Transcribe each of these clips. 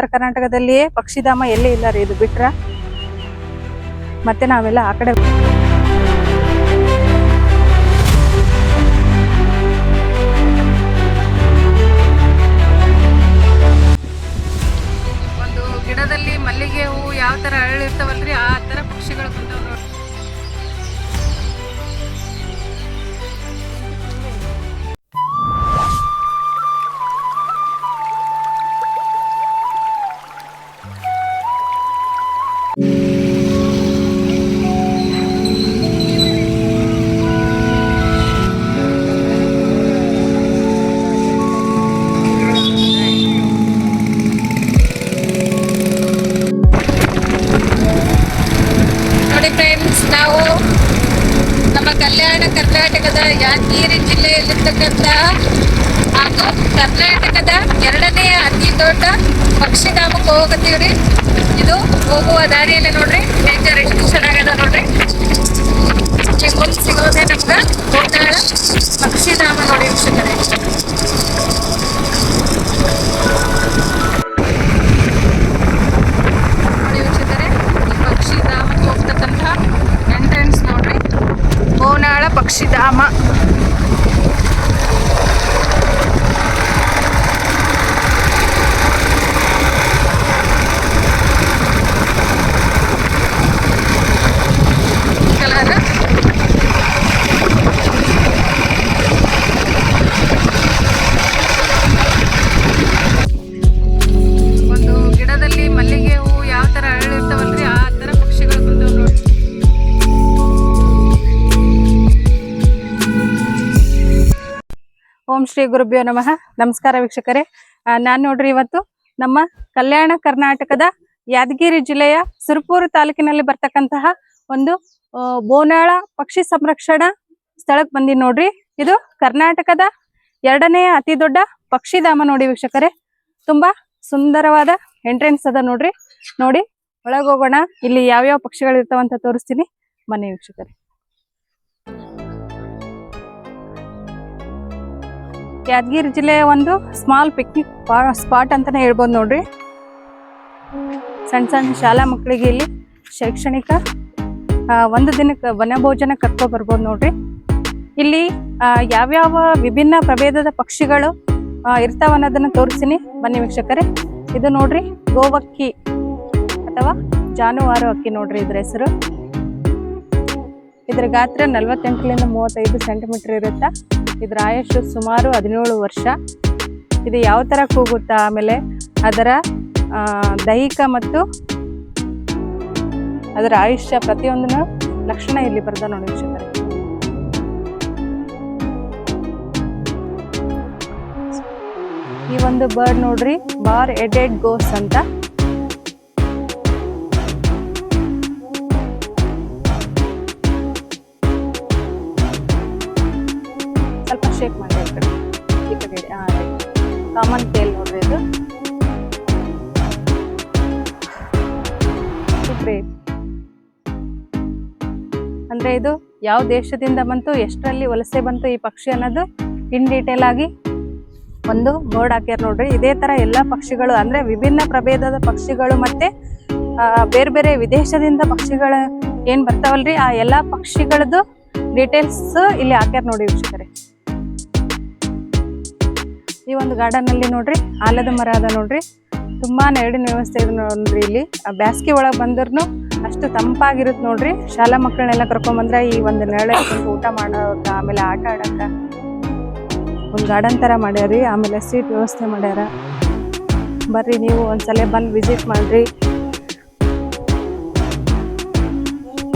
ಉತ್ತರ ಕರ್ನಾಟಕದಲ್ಲಿಯೇ ಪಕ್ಷಿಧಾಮ ಎಲ್ಲೇ ಇಲ್ಲ ರೀ ಇದು ಬಿಟ್ರ. ಮತ್ತೆ ನಾವೆಲ್ಲ ಆ ಕಡೆ ಒಂದು ಗಿಡದಲ್ಲಿ ಮಲ್ಲಿಗೆ ಹೂವು ಯಾವ ತರ ಅರಳಿರ್ತಾವಲ್ರಿ? ಆ ತರ ಪಕ್ಷಿಗಳು ಯಾದಗಿರಿ ಜಿಲ್ಲೆಯಲ್ಲಿರ್ತಕ್ಕಂಥ ಹಾಗೂ ಕರ್ನಾಟಕದ ಎರಡನೇ ಅತಿ ದೊಡ್ಡ ಪಕ್ಷಿಧಾಮಕ್ಕೆ ಹೋಗತ್ತೀವ್ರಿ ಇದು ಹೋಗುವ ದಾರಿಯಲ್ಲಿ ನೋಡ್ರಿ. ನೇಚರ್ ಎಷ್ಟು ಚೆನ್ನಾಗದ ನೋಡ್ರಿ. ಶ್ರೀ ಗುರುಭ್ಯೋ ನಮಃ. ನಮಸ್ಕಾರ ವೀಕ್ಷಕರೇ. ನಾನು ನೋಡ್ರಿ ಇವತ್ತು ನಮ್ಮ ಕಲ್ಯಾಣ ಕರ್ನಾಟಕದ ಯಾದಗಿರಿ ಜಿಲ್ಲೆಯ ಸುರಪುರ ತಾಲೂಕಿನಲ್ಲಿ ಬರ್ತಕ್ಕಂತಹ ಒಂದು ಬೋನಾಳ ಪಕ್ಷಿ ಸಂರಕ್ಷಣಾ ಸ್ಥಳಕ್ಕೆ ಬಂದಿನಿ ನೋಡ್ರಿ. ಇದು ಕರ್ನಾಟಕದ ಎರಡನೆಯ ಅತಿ ದೊಡ್ಡ ಪಕ್ಷಿಧಾಮ ನೋಡಿ ವೀಕ್ಷಕರೇ. ತುಂಬಾ ಸುಂದರವಾದ ಎಂಟ್ರೆನ್ಸ್ ಅದ ನೋಡ್ರಿ. ನೋಡಿ ಒಳಗೋಗೋಣ ಇಲ್ಲಿ ಯಾವ್ಯಾವ ಪಕ್ಷಿಗಳು ಇರ್ತಾವಂತ ತೋರಿಸ್ತೀನಿ. ಬನ್ನಿ ವೀಕ್ಷಕರೇ. ಯಾದಗಿರಿ ಜಿಲ್ಲೆ ಒಂದು ಸ್ಮಾಲ್ ಪಿಕ್ನಿಕ್ ಸ್ಪಾಟ್ ಅಂತಾನೆ ಹೇಳ್ಬೋದು ನೋಡ್ರಿ. ಸಣ್ಣ ಸಣ್ಣ ಶಾಲಾ ಮಕ್ಕಳಿಗೆ ಇಲ್ಲಿ ಶೈಕ್ಷಣಿಕ ಒಂದು ದಿನಕ್ಕೆ ವನಭೋಜನ ಕರ್ಕೊ ಬರ್ಬೋದು ನೋಡ್ರಿ. ಇಲ್ಲಿ ಯಾವ್ಯಾವ ವಿಭಿನ್ನ ಪ್ರಭೇದದ ಪಕ್ಷಿಗಳು ಇರ್ತಾವ ಅನ್ನೋದನ್ನ ತೋರಿಸ್ತೀನಿ. ಬನ್ನಿ ವೀಕ್ಷಕರೇ. ಇದು ನೋಡ್ರಿ, ಗೋವಕ್ಕಿ ಅಥವಾ ಜಾನುವಾರು ಅಕ್ಕಿ ನೋಡ್ರಿ ಇದ್ರ ಹೆಸರು. ಇದ್ರ ಗಾತ್ರ ನಲ್ವತ್ತೆಂಟರಿಂದ ಮೂವತ್ತೈದು ಸೆಂಟಿಮೀಟರ್ ಇರುತ್ತೆ? ಇದ್ರ ಆಯುಷ್ಯ ಸುಮಾರು ಹದಿನೇಳು ವರ್ಷ. ಇದು ಯಾವ ತರ ಕೂಗುತ್ತಾ ಆಮೇಲೆ ಅದರ ದೈಹಿಕ ಮತ್ತು ಅದರ ಆಯುಷ್ಯ ಪ್ರತಿಯೊಂದನ್ನು ಲಕ್ಷಣ ಇಲ್ಲಿ ಬರ್ತಾ ನೋಡಿ ವೀಕ್ಷಕರೇ. ಈ ಒಂದು ಬರ್ಡ್ ನೋಡ್ರಿ, ಬಾರ್ ಎಡೆಡ್ ಗೋಸ್ ಅಂತ. ಕಾಮನ್ ಟೇಲ್ ನೋಡ್ರಿ ಇದು. ಅಂದ್ರೆ ಇದು ಯಾವ ದೇಶದಿಂದ ಬಂತು, ಎಷ್ಟರಲ್ಲಿ ವಲಸೆ ಬಂತು ಈ ಪಕ್ಷಿ ಅನ್ನೋದು ಇನ್ ಡೀಟೇಲ್ ಆಗಿ ಒಂದು ಬೋರ್ಡ್ ಹಾಕ್ಯಾರ ನೋಡ್ರಿ. ಇದೇ ತರ ಎಲ್ಲಾ ಪಕ್ಷಿಗಳು, ಅಂದ್ರೆ ವಿಭಿನ್ನ ಪ್ರಭೇದದ ಪಕ್ಷಿಗಳು ಮತ್ತೆ ಬೇರೆ ಬೇರೆ ವಿದೇಶದಿಂದ ಪಕ್ಷಿಗಳ ಏನ್ ಬರ್ತಾವಲ್ರಿ, ಆ ಎಲ್ಲಾ ಪಕ್ಷಿಗಳದ್ದು ಡೀಟೇಲ್ಸ್ ಇಲ್ಲಿ ಹಾಕ್ಯಾರ ನೋಡಿ ವೀಕ್ಷಕರೇ. ಈ ಒಂದು ಗಾರ್ಡನ್ ಅಲ್ಲಿ ನೋಡ್ರಿ, ಆಲದ ಮರ ಅದ ನೋಡ್ರಿ. ತುಂಬಾ ನೆರಡಿನ ವ್ಯವಸ್ಥೆ ಇದೆ ನೋಡ್ರಿ ಇಲ್ಲಿ. ಬ್ಯಾಸ್ಗೆ ಒಳಗೆ ಬಂದ್ರು ಅಷ್ಟು ತಂಪಾಗಿರುತ್ತೆ ನೋಡ್ರಿ. ಶಾಲಾ ಮಕ್ಕಳನ್ನೆಲ್ಲ ಕರ್ಕೊಂಡ್ ಈ ಒಂದು ನೆರಳೆ ಊಟ ಮಾಡೋಕ, ಆಮೇಲೆ ಆಟ ಆಡಕ ಒಂದು ಗಾರ್ಡನ್ ತರ ಮಾಡ್ಯಾರಿ. ಆಮೇಲೆ ಸೀಟ್ ವ್ಯವಸ್ಥೆ ಮಾಡ್ಯಾರ. ಬರ್ರಿ ನೀವು ಒಂದ್ಸಲ ಬಂದು ವಿಸಿಟ್ ಮಾಡ್ರಿ.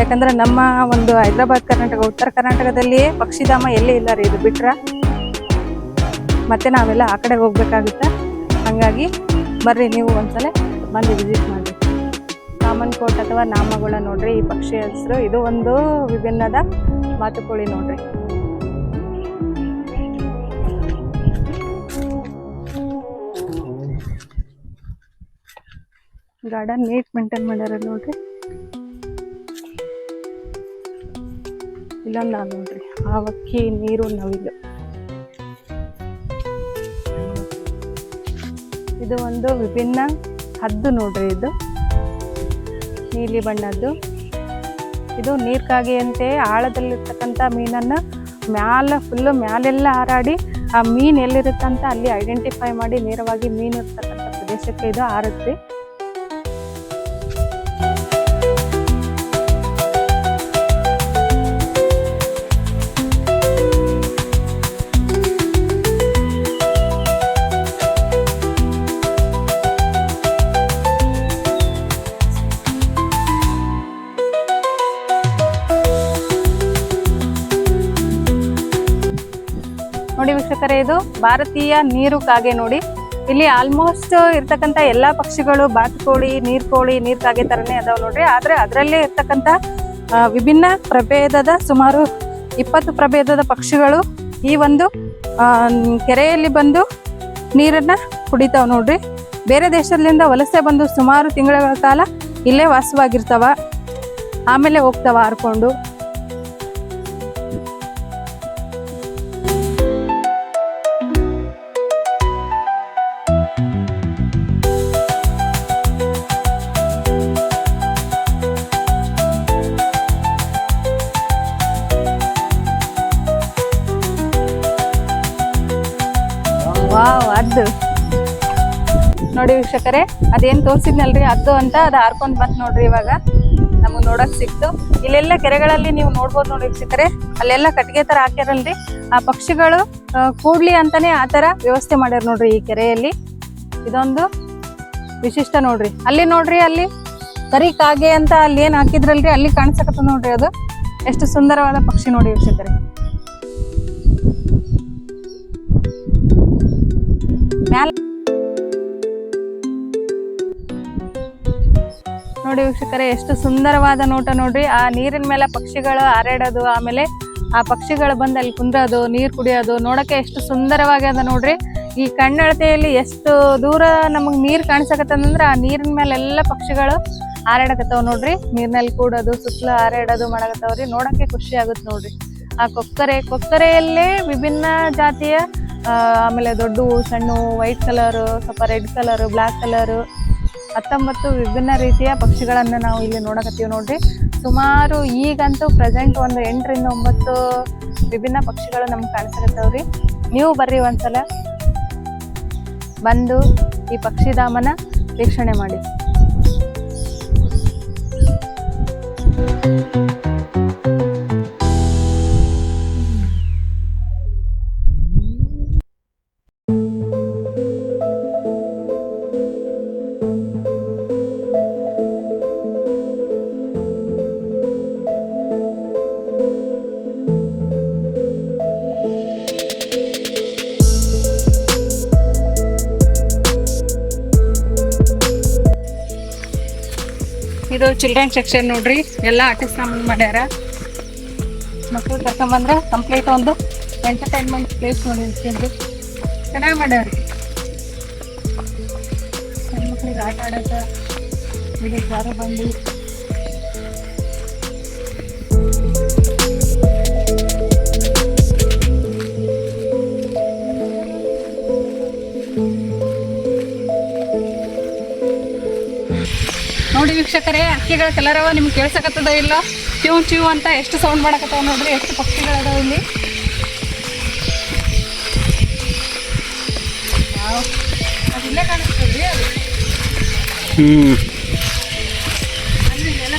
ಯಾಕಂದ್ರೆ ನಮ್ಮ ಒಂದು ಹೈದರಾಬಾದ್ ಕರ್ನಾಟಕ, ಉತ್ತರ ಕರ್ನಾಟಕದಲ್ಲಿ ಪಕ್ಷಿಧಾಮ ಎಲ್ಲೇ ಇಲ್ಲ ರೀ, ಇದು ಬಿಟ್ರ. ಮತ್ತೆ ನಾವೆಲ್ಲ ಆ ಕಡೆ ಹೋಗ್ಬೇಕಾಗುತ್ತೆ. ಹಂಗಾಗಿ ಬರ್ರಿ ನೀವು ಒಂದ್ಸಲ ಬಂದು ವಿಸಿಟ್ ಮಾಡಿ. ಕಾಮನ್ ಕೋಟ್ ಅಥವಾ ನಾಮಗಳ ನೋಡ್ರಿ, ಈ ಪಕ್ಷಿ ಹೆಸರು, ಇದು ಒಂದು ವಿಭಿನ್ನದ ಮಾತುಕೋಳಿ ನೋಡ್ರಿ. ಗಾರ್ಡನ್ ನೀಟ್ ಮೇಂಟೈನ್ ಮಾಡ್ಯಾರ ನೋಡ್ರಿ. ಇಲ್ಲೊಂದು ನೋಡ್ರಿ ನೋಡ್ರಿ ಅಕ್ಕಿ ನೀರು, ನವಿಲು. ಇದು ಒಂದು ವಿಭಿನ್ನ ಹದ್ದು ನೋಡ್ರಿ ಇದು. ನೀಲಿ ಬಣ್ಣದ್ದು. ಇದು ನೀರ್ಕಾಗೆಯಂತೆ ಆಳದಲ್ಲಿರ್ತಕ್ಕಂಥ ಮೀನನ್ನ ಮ್ಯಾಲ ಫುಲ್ಲು ಮ್ಯಾಲೆಲ್ಲ ಹಾರಾಡಿ ಆ ಮೀನ್ ಎಲ್ಲಿರುತ್ತಂತ ಅಲ್ಲಿ ಐಡೆಂಟಿಫೈ ಮಾಡಿ ನೇರವಾಗಿ ಮೀನು ಇರ್ತಕ್ಕಂಥ ಪ್ರದೇಶಕ್ಕೆ ಇದು ಹಾರುತ್ತೆ ವೀಕ್ಷಕರೇ, ಇದು ಭಾರತೀಯ ನೀರು ಕಾಗೆ ನೋಡಿ. ಇಲ್ಲಿ ಆಲ್ಮೋಸ್ಟ್ ಇರ್ತಕ್ಕಂಥ ಎಲ್ಲಾ ಪಕ್ಷಿಗಳು ಬಾತುಕೋಳಿ ನೀರ್ಕೋಳಿ ನೀರ್ ಕಾಗೆ ತರನೇ ಅದಾವ ನೋಡ್ರಿ. ಆದ್ರೆ ಅದರಲ್ಲೇ ಇರ್ತಕ್ಕಂಥ ವಿಭಿನ್ನ ಪ್ರಭೇದದ ಸುಮಾರು ಇಪ್ಪತ್ತು ಪ್ರಭೇದದ ಪಕ್ಷಿಗಳು ಈ ಒಂದು ಕೆರೆಯಲ್ಲಿ ಬಂದು ನೀರನ್ನ ಕುಡಿತಾವ್ ನೋಡ್ರಿ. ಬೇರೆ ದೇಶದಿಂದ ವಲಸೆ ಬಂದು ಸುಮಾರು ತಿಂಗಳ ಕಾಲ ಇಲ್ಲೇ ವಾಸವಾಗಿರ್ತಾವ. ಆಮೇಲೆ ಹೋಗ್ತಾವ ಹಾರ್ಕೊಂಡು ಅದ್ದು ನೋಡಿ ವೀಕ್ಷಕರೇ, ಅದೇನ್ ತೋರಿಸಿದ್ನಲ್ರಿ ಅದು ಅಂತ ಅದ್ ಹಾರ್ಕೊಂಡ್ ಬಂತು ನೋಡ್ರಿ ಇವಾಗ. ನಮಗೆ ನೋಡಕ್ ಸಿಕ್ತು. ಇಲ್ಲೆಲ್ಲ ಕೆರೆಗಳಲ್ಲಿ ನೀವು ನೋಡ್ಬೋದು ನೋಡಿ ವೀಕ್ಷಕರೇ. ಅಲ್ಲೆಲ್ಲ ಕಟ್ಟಿಗೆ ತರ ಹಾಕ್ಯಾರಲ್ರಿ. ಆ ಪಕ್ಷಿಗಳು ಕೂಡ್ಲಿ ಅಂತಾನೆ ಆ ತರ ವ್ಯವಸ್ಥೆ ಮಾಡ್ಯಾರ ನೋಡ್ರಿ ಈ ಕೆರೆಯಲ್ಲಿ. ಇದೊಂದು ವಿಶಿಷ್ಟ ನೋಡ್ರಿ. ಅಲ್ಲಿ ನೋಡ್ರಿ, ಅಲ್ಲಿ ಕರಿ ಕಾಗೆ ಅಂತ ಅಲ್ಲಿ ಏನ್ ಹಾಕಿದ್ರಲ್ರಿ, ಅಲ್ಲಿ ಕಾಣಿಸಕತ್ತ ನೋಡ್ರಿ ಅದು. ಎಷ್ಟು ಸುಂದರವಾದ ಪಕ್ಷಿ ನೋಡಿ ವೀಕ್ಷಕರೇ. ನೋಡಿ ವೀಕ್ಷಕರೇ, ಎಷ್ಟು ಸುಂದರವಾದ ನೋಟ ನೋಡ್ರಿ. ಆ ನೀರಿನ ಮೇಲೆ ಪಕ್ಷಿಗಳು ಹಾರಾಡೋದು, ಆಮೇಲೆ ಆ ಪಕ್ಷಿಗಳು ಬಂದು ಅಲ್ಲಿ ಕುಂದ್ರೋದು, ನೀರು ಕುಡಿಯೋದು ನೋಡಕ್ಕೆ ಎಷ್ಟು ಸುಂದರವಾಗಿ ಅದ ನೋಡ್ರಿ. ಈ ಕಣ್ಣಳತೆಯಲ್ಲಿ ಎಷ್ಟು ದೂರ ನಮಗೆ ನೀರು ಕಾಣಿಸಕತ್ತಂದ್ರೆ ಆ ನೀರಿನ ಮೇಲೆ ಎಲ್ಲ ಪಕ್ಷಿಗಳು ಹಾರಾಡಕತ್ತಾವ ನೋಡ್ರಿ. ನೀರಿನಲ್ಲಿ ಕೂಡೋದು, ಸುತ್ತಲೂ ಹಾರಾಡೋದು ಮಾಡಕತ್ತಾವ್ರಿ ನೋಡಕ್ಕೆ ಖುಷಿ ಆಗುತ್ತೆ ನೋಡ್ರಿ. ಆ ಕೊಕ್ಕರೆ, ಕೊಕ್ಕರೆಯಲ್ಲೇ ವಿಭಿನ್ನ ಜಾತಿಯ ಆಮೇಲೆ ದೊಡ್ಡವು, ಸಣ್ಣವು ವೈಟ್ ಕಲರ್ ಸ್ವಲ್ಪ ರೆಡ್ ಕಲರ್ ಬ್ಲ್ಯಾಕ್ ಕಲರ್ ಹತ್ತೊಂಬತ್ತು ವಿಭಿನ್ನ ರೀತಿಯ ಪಕ್ಷಿಗಳನ್ನು ನಾವು ಇಲ್ಲಿ ನೋಡಕತ್ತೀವಿ ನೋಡ್ರಿ. ಸುಮಾರು ಈಗಂತೂ ಪ್ರೆಸೆಂಟ್ ಒಂದು ಎಂಟರಿಂದ ಒಂಬತ್ತು ವಿಭಿನ್ನ ಪಕ್ಷಿಗಳು ನಮ್ಗೆ ರೀ ನೀವು ಬರ್ರಿ ಒಂದ್ಸಲ. ಬಂದು ಈ ಪಕ್ಷಿಧಾಮನ ವೀಕ್ಷಣೆ ಮಾಡಿ. ಇದು ಚಿಲ್ಡ್ರನ್ ಸೆಕ್ಷನ್ ನೋಡ್ರಿ. ಎಲ್ಲ ಆರ್ಟಿಸ್ಟ್ ನಮ್ಮ ಮಾಡ್ಯಾರ. ಮಕ್ಕಳು ಕರ್ಕೊಂಬಂದ್ರೆ ಕಂಪ್ಲೀಟ್ ಒಂದು ಎಂಟರ್ಟೈನ್ಮೆಂಟ್ ಪ್ಲೇಸ್ ನೋಡಿರ್ತೀನಿ ಚೆನ್ನಾಗಿ ಮಾಡ್ಯಾರ. ಹೆಣ್ಮಕ್ಳಿಗೆ ಆಟ ಆಡೋಕೆ ಇದು ವೀಕ್ಷಕರೇ ಹಕ್ಕಿಗಳ ಕಲರವ ನಿಮ್ಗೆ ಕೇಳ್ಸಕತ್ತದ ಇಲ್ಲ? ಚ್ಯೂ ಚ್ಯೂ ಅಂತ ಎಷ್ಟು ಸೌಂಡ್ ಮಾಡಕತ್ತಾವ ನೋಡ್ರಿ ಎಷ್ಟು ಪಕ್ಷಿಗಳದಾವ ಇಲ್ಲಿ. ಇಲ್ಲೇ ಕಾಣಿಸ್ತದ್ರಿ ಅದು? ಇಲ್ಲೆಲ್ಲ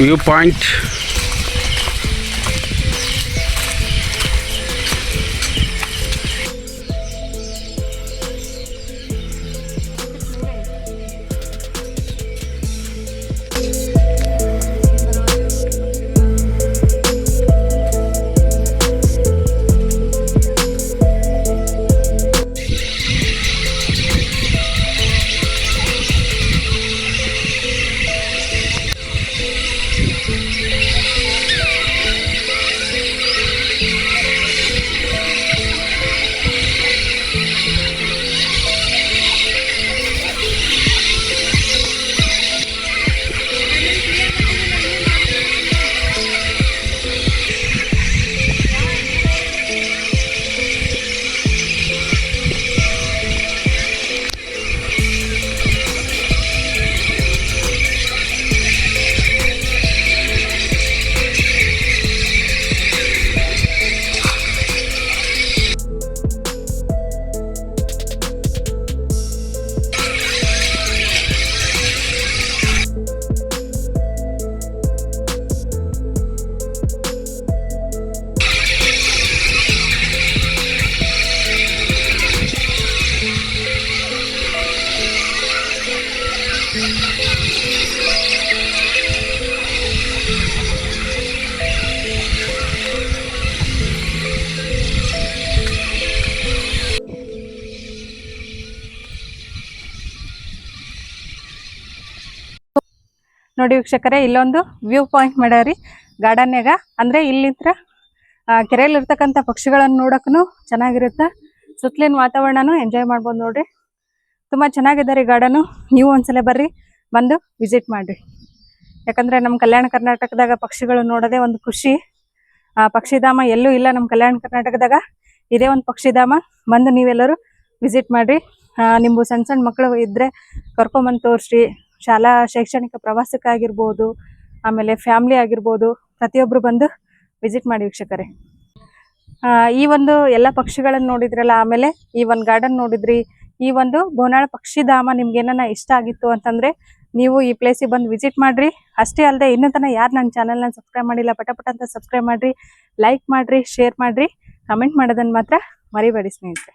ವ್ಯೂ ಪಾಯಿಂಟ್. ನೋಡಿ ವೀಕ್ಷಕರೇ, ಇಲ್ಲೊಂದು ವ್ಯೂ ಪಾಯಿಂಟ್ ಮಾಡ್ಯಾರಿ ಗಾರ್ಡನ್ಯಾಗ ಅಂದರೆ ಇಲ್ಲಿಂತ್ರ ಕೆರೆಯಲ್ಲಿರ್ತಕ್ಕಂಥ ಪಕ್ಷಿಗಳನ್ನು ನೋಡೋಕ್ಕೂ ಚೆನ್ನಾಗಿರುತ್ತೆ. ಸುತ್ತಲಿನ ವಾತಾವರಣನೂ ಎಂಜಾಯ್ ಮಾಡ್ಬೋದು ನೋಡಿರಿ. ತುಂಬ ಚೆನ್ನಾಗಿದೆ ರೀ ಗಾರ್ಡನು. ನೀವು ಒಂದ್ಸಲ ಬರ್ರಿ, ಬಂದು ವಿಸಿಟ್ ಮಾಡಿರಿ. ಯಾಕಂದರೆ ನಮ್ಮ ಕಲ್ಯಾಣ ಕರ್ನಾಟಕದಾಗ ಪಕ್ಷಿಗಳು ನೋಡೋದೇ ಒಂದು ಖುಷಿ. ಆ, ಪಕ್ಷಿಧಾಮ ಎಲ್ಲೂ ಇಲ್ಲ ನಮ್ಮ ಕಲ್ಯಾಣ ಕರ್ನಾಟಕದಾಗ. ಇದೇ ಒಂದು ಪಕ್ಷಿಧಾಮ. ಬಂದು ನೀವೆಲ್ಲರೂ ವಿಸಿಟ್ ಮಾಡಿರಿ. ನಿಮ್ಮ ಸಣ್ಣ ಸಣ್ಣ ಮಕ್ಕಳು ಇದ್ದರೆ ಕರ್ಕೊಂಬಂದು ತೋರಿಸ್ರಿ. ಶಾಲಾ ಶೈಕ್ಷಣಿಕ ಪ್ರವಾಸಕ್ಕಾಗಿರ್ಬೋದು, ಆಮೇಲೆ ಫ್ಯಾಮ್ಲಿ ಆಗಿರ್ಬೋದು ಪ್ರತಿಯೊಬ್ಬರು ಬಂದು ವಿಸಿಟ್ ಮಾಡಿ ವೀಕ್ಷಕರೇ. ಈ ಒಂದು ಎಲ್ಲ ಪಕ್ಷಿಗಳನ್ನು ನೋಡಿದ್ರಲ್ಲ, ಆಮೇಲೆ ಈ ಒಂದು ಗಾರ್ಡನ್ ನೋಡಿದ್ರಿ, ಈ ಒಂದು ಬೋನಾಳ ಪಕ್ಷಿಧಾಮ ನಿಮ್ಗೆ ಏನಾನ ಇಷ್ಟ ಆಗಿತ್ತು ಅಂತಂದ್ರೆ ನೀವು ಈ ಪ್ಲೇಸಿಗೆ ಬಂದು ವಿಸಿಟ್ ಮಾಡ್ರಿ. ಅಷ್ಟೇ ಅಲ್ಲದೆ ಇನ್ನೂ ತನಕ ಯಾರು ನನ್ನ ಚಾನಲ್ನ ಸಬ್ಸ್ಕ್ರೈಬ್ ಮಾಡಿಲ್ಲ ಪಟ ಪಟ ಅಂತ ಸಬ್ಸ್ಕ್ರೈಬ್ ಮಾಡ್ರಿ ಲೈಕ್ ಮಾಡ್ರಿ ಶೇರ್ ಮಾಡ್ರಿ ಕಮೆಂಟ್ ಮಾಡೋದನ್ನ ಮಾತ್ರ ಮರಿಬೇಡಿ ಸ್ನೇಹಿತರೆ.